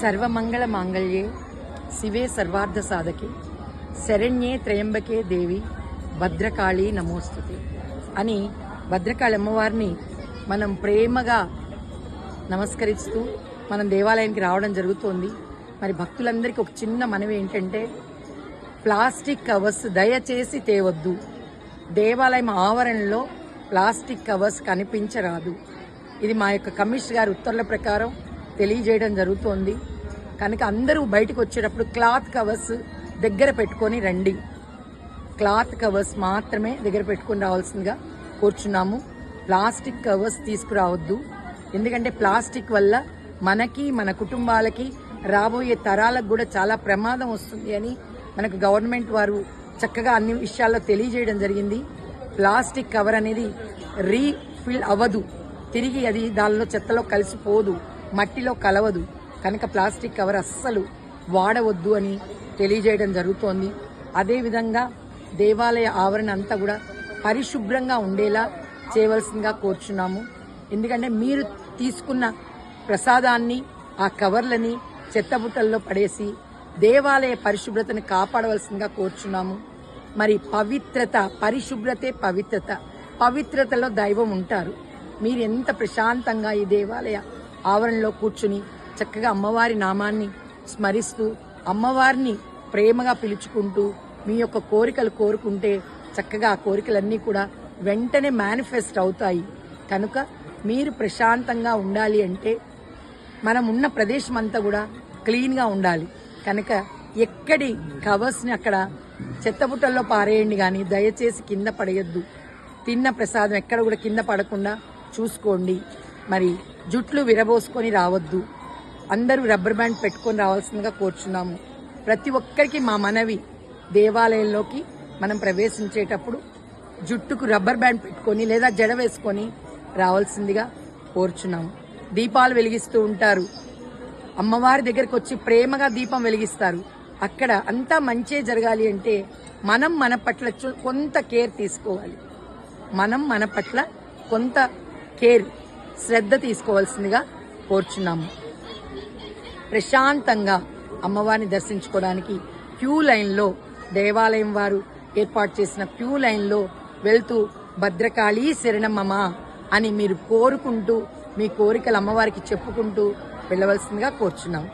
సర్వమంగళ మాంగళ్యే శివే సర్వార్థ సాధకి శరణ్యే త్రయంబకే దేవి భద్రకాళి నమోస్తుతి అని భద్రకాళి అమ్మవారిని మనం ప్రేమగా నమస్కరిస్తూ మనం దేవాలయానికి రావడం జరుగుతోంది. మరి భక్తులందరికీ ఒక చిన్న మనవి ఏంటంటే ప్లాస్టిక్ కవర్స్ దయచేసి తేవద్దు. దేవాలయం ఆవరణలో ప్లాస్టిక్ కవర్స్ కనిపించరాదు. ఇది మా యొక్క కమిషన్ గారి ఉత్తర్వుల ప్రకారం తెలియజేయడం జరుగుతోంది. కనుక అందరూ బయటకు వచ్చేటప్పుడు క్లాత్ కవర్స్ దగ్గర పెట్టుకొని రండి. క్లాత్ కవర్స్ మాత్రమే దగ్గర పెట్టుకొని రావాల్సిందిగా కూర్చున్నాము. ప్లాస్టిక్ కవర్స్ తీసుకురావద్దు. ఎందుకంటే ప్లాస్టిక్ వల్ల మనకి మన కుటుంబాలకి రాబోయే తరాలకు కూడా చాలా ప్రమాదం వస్తుంది అని మనకు గవర్నమెంట్ వారు చక్కగా అన్ని విషయాల్లో తెలియజేయడం జరిగింది. ప్లాస్టిక్ కవర్ అనేది రీఫిల్ అవ్వదు. తిరిగి అది దానిలో చెత్తలో కలిసిపోదు. మట్టిలో కలవదు. కనుక ప్లాస్టిక్ కవర్ అస్సలు వాడవద్దు అని తెలియజేయడం జరుగుతోంది. అదేవిధంగా దేవాలయ ఆవరణ అంతా కూడా పరిశుభ్రంగా ఉండేలా చేయవలసిందిగా కోరుచున్నాము. ఎందుకంటే మీరు తీసుకున్న ప్రసాదాన్ని ఆ కవర్లని చెత్తబుట్టల్లో పడేసి దేవాలయ పరిశుభ్రతను కాపాడవలసిందిగా కోరుచున్నాము. మరి పవిత్రత పరిశుభ్రతే పవిత్రత. పవిత్రతలో దైవం ఉంటారు. మీరు ఎంత ప్రశాంతంగా ఈ దేవాలయ ఆవరణలో కూర్చుని చక్కగా అమ్మవారి నామాన్ని స్మరిస్తూ అమ్మవారిని ప్రేమగా పిలుచుకుంటూ మీ యొక్క కోరికలు కోరుకుంటే చక్కగా ఆ కోరికలన్నీ కూడా వెంటనే మేనిఫెస్ట్ అవుతాయి. కనుక మీరు ప్రశాంతంగా ఉండాలి అంటే మనం ఉన్న ప్రదేశం అంతా కూడా క్లీన్గా ఉండాలి. కనుక ఎక్కడి కవర్స్ని అక్కడ చెత్తబుట్టల్లో పారేయండి కానీ దయచేసి కింద పడేయద్దు. తిన్న ప్రసాదం ఎక్కడ కూడా కింద పడకుండా చూసుకోండి. మరి జుట్లు విరబోసుకొని రావద్దు. అందరూ రబ్బర్ బ్యాండ్ పెట్టుకొని రావాల్సిందిగా కోరుచున్నాము. ప్రతి ఒక్కరికి మా మనవి దేవాలయంలోకి మనం ప్రవేశించేటప్పుడు జుట్టుకు రబ్బర్ బ్యాండ్ పెట్టుకొని లేదా జడ వేసుకొని రావాల్సిందిగా కోరుచున్నాము. దీపాలు వెలిగిస్తూ ఉంటారు. అమ్మవారి దగ్గరకు వచ్చి ప్రేమగా దీపం వెలిగిస్తారు. అక్కడ అంతా మంచే జరగాలి అంటే మనం మన పట్ల కొంత కేర్ తీసుకోవాలి. మనం మన పట్ల కొంత కేర్ శ్రద్ధ తీసుకోవాల్సిందిగా కోరుచున్నాము. ప్రశాంతంగా అమ్మవారిని దర్శించుకోవడానికి క్యూ లైన్లో దేవాలయం వారు ఏర్పాటు చేసిన క్యూ లైన్లో వెళ్తూ భద్రకాళీ శరణమ్మ అని మీరు కోరుకుంటూ మీ కోరికలు అమ్మవారికి చెప్పుకుంటూ వెళ్ళవలసిందిగా కోరుచున్నాము.